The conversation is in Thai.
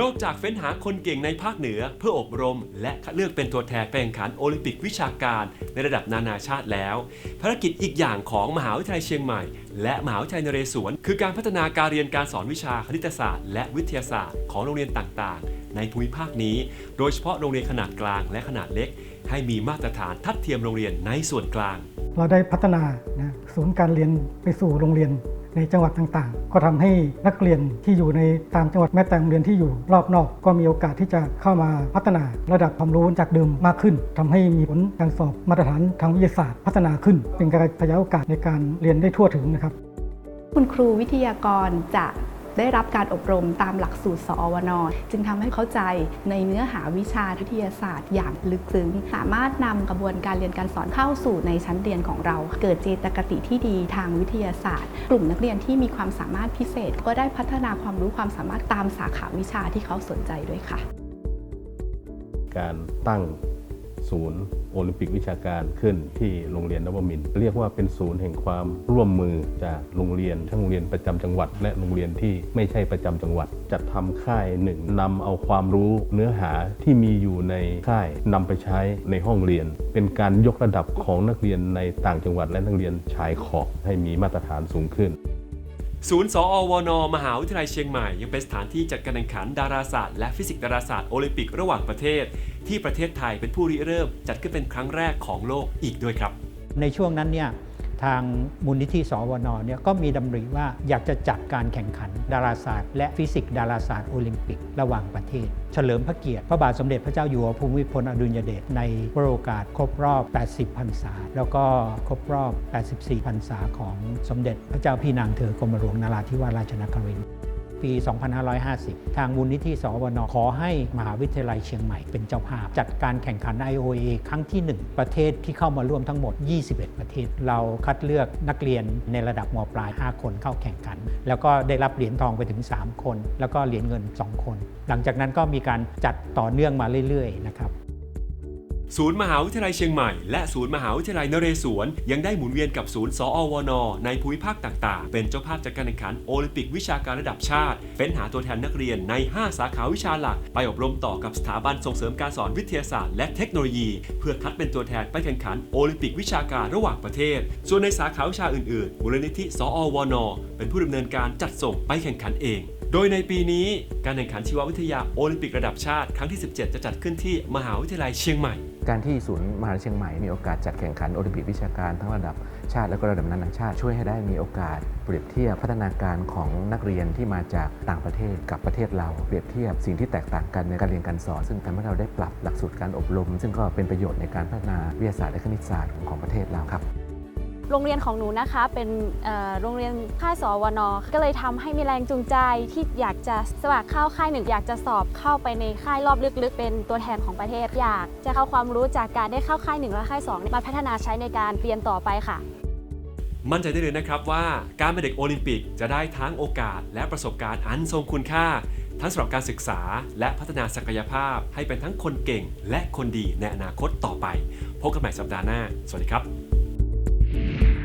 นอกจากเฟ้นหาคนเก่งในภาคเหนือ เพื่ออบรม และคัดเลือกเป็นตัวแทนไปแข่งขันโอลิมปิกวิชาการ ในระดับนานาชาติแล้ว ภารกิจอีกอย่างของมหาวิทยาลัยเชียงใหม่ และมหาวิทยาลัยนเรศวรคือการพัฒนาการเรียนการสอนวิชาคณิตศาสตร์ และวิทยาศาสตร์ของโรงเรียนต่างๆ ในภูมิภาคนี้ โดยเฉพาะโรงเรียนขนาดกลางและขนาดเล็ก ให้มีมาตรฐานทัดเทียมโรงเรียนในส่วนกลาง เราได้พัฒนานะศูนย์การเรียนไปสู่โรงเรียน ในจังหวัดต่างๆ ก็ทำให้นักเรียนที่อยู่ในตามจังหวัดแม้แต่โรงเรียนที่อยู่รอบนอก ก็มีโอกาสที่จะเข้ามาพัฒนาระดับความรู้จากเดิมมากขึ้นทำให้มีผลการสอบมาตรฐานทางวิทยาศาสตร์ พัฒนาขึ้น เป็นการขยายโอกาสในการเรียนได้ทั่วถึงนะครับ คุณครูวิทยากรจะ ได้รับการอบรมตามหลักสูตรสอวนจึงทำให้เข้าใจในเนื้อหาวิชาวิทยาศาสตร์อย่างลึกซึ้ง สามารถนำกระบวนการเรียนการสอนเข้าสู่ในชั้นเรียนของเรา เกิดเจตคติที่ดีทางวิทยาศาสตร์ กลุ่มนักเรียนที่มีความสามารถพิเศษ ก็ได้พัฒนาความรู้ความสามารถตามสาขาวิชาที่เขาสนใจด้วยค่ะ การตั้งศูนย์ โอลิมปิกวิชาการขึ้นที่โรงเรียนนวมิน เรียกว่าเป็นศูนย์แห่งความร่วมมือจากโรงเรียนทั้งโรงเรียนประจำจังหวัด และโรงเรียนที่ไม่ใช่ประจำจังหวัด จัดทำค่ายหนึ่งนำเอาความรู้เนื้อหาที่มีอยู่ในค่ายนำไปใช้ในห้องเรียน เป็นการยกระดับของนักเรียนในต่างจังหวัดและนักเรียนชายขอบให้มีมาตรฐานสูงขึ้น ศูนย์สอวนมหาวิทยาลัยเชียงใหม่ยังเป็นสถานที่จัดการแข่งขันดาราศาสตร์และฟิสิกส์ดาราศาสตร์โอลิมปิกระหว่างประเทศ ที่ประเทศไทยเป็นผู้ริเริ่มจัดขึ้นเป็นครั้งแรกของโลกอีกด้วยครับ ในช่วงนั้นเนี่ย ทางมูลนิธิสวนเนี่ยก็มีดำริว่าอยากจะจัดการแข่งขันดาราศาสตร์ และฟิสิกส์ดาราศาสตร์โอลิมปิกระหว่างประเทศ เฉลิมพระเกียรติ พระบาทสมเด็จพระเจ้าอยู่หัวภูมิพลอดุลยเดชในวโรกาสครบรอบ 80 พรรษา แล้วก็ครบรอบ 84 พรรษาของสมเด็จพระเจ้าพี่นางเธอกรมหลวงนราธิวาสราชนครินทร์ ปี 2550 ทางมูลนิธิสวนขอให้มหาวิทยาลัยเชียงใหม่เป็นเจ้าภาพ จัดการแข่งขัน IOA ครั้งที่ 1 ประเทศที่เข้ามาร่วมทั้งหมด 21 ประเทศ เราคัดเลือกนักเรียนในระดับมปลาย 5 คนเข้าแข่งขัน แล้วก็ได้รับเหรียญทองไปถึง 3 คน แล้วก็เหรียญเงิน 2 คน หลังจากนั้นก็มีการจัดต่อเนื่องมาเรื่อยๆนะครับ ศูนย์มหาวิทยาลัยเชียงใหม่และศูนย์มหาวิทยาลัยนเรศวรยังได้หมุนเวียนกับศูนย์สอวน ในภูมิภาคต่างๆ เป็นเจ้าภาพจัดการแข่งขันโอลิมปิกวิชาการระดับชาติเฟ้นหาตัวแทนนักเรียนใน 5 สาขาวิชาหลัก ไปอบรมต่อกับสถาบันส่งเสริมการสอนวิทยาศาสตร์และเทคโนโลยี เพื่อคัดเป็นตัวแทนไปแข่งขันโอลิมปิกวิชาการระหว่างประเทศ ส่วนในสาขาวิชาอื่นๆมูลนิธิสอวน เป็นผู้ดำเนินการจัดส่งไปแข่งขันเอง โดยในปีนี้การแข่งขันชีววิทยาโอลิมปิกระดับชาติครั้งที่ 17 จะจัดขึ้นที่มหาวิทยาลัยเชียงใหม่ การที่ศูนย์มหาวิทยาลัยเชียงใหม่มีโอกาสจัดแข่งขันโอลิมปิกวิชาการทั้งระดับชาติและก็ระดับนานาชาติช่วยให้ได้มีโอกาส เปรียบเทียบพัฒนาการของนักเรียนที่มาจากต่างประเทศกับประเทศเรา เปรียบเทียบสิ่งที่แตกต่างกันในการเรียนการสอน ซึ่งทำให้เราได้ปรับหลักสูตรการอบรม ซึ่งก็เป็นประโยชน์ในการพัฒนาวิทยาศาสตร์และคณิตศาสตร์ของประเทศเราครับ โรงเรียนของหนูนะคะเป็นโรงเรียนค่ายสวนก็เลยทำให้มีแรงจูงใจที่อยากจะสมัครเข้าค่ายหนึ่งอยากจะสอบเข้าไปในค่ายรอบลึกๆ เป็นตัวแทนของประเทศ อยากจะเข้าความรู้จากการได้เข้าค่ายหนึ่งและค่ายสองมาพัฒนาใช้ในการเรียนต่อไปค่ะ มั่นใจได้เลยนะครับว่าการเป็นเด็กโอลิมปิกจะได้ทั้งโอกาส และประสบการณ์อันทรงคุณค่า ทั้งสำหรับการศึกษา และพัฒนาศักยภาพ ให้เป็นทั้งคนเก่ง และคนดีในอนาคตต่อไปพบกันใหม่สัปดาห์หน้า สวัสดีครับ thank you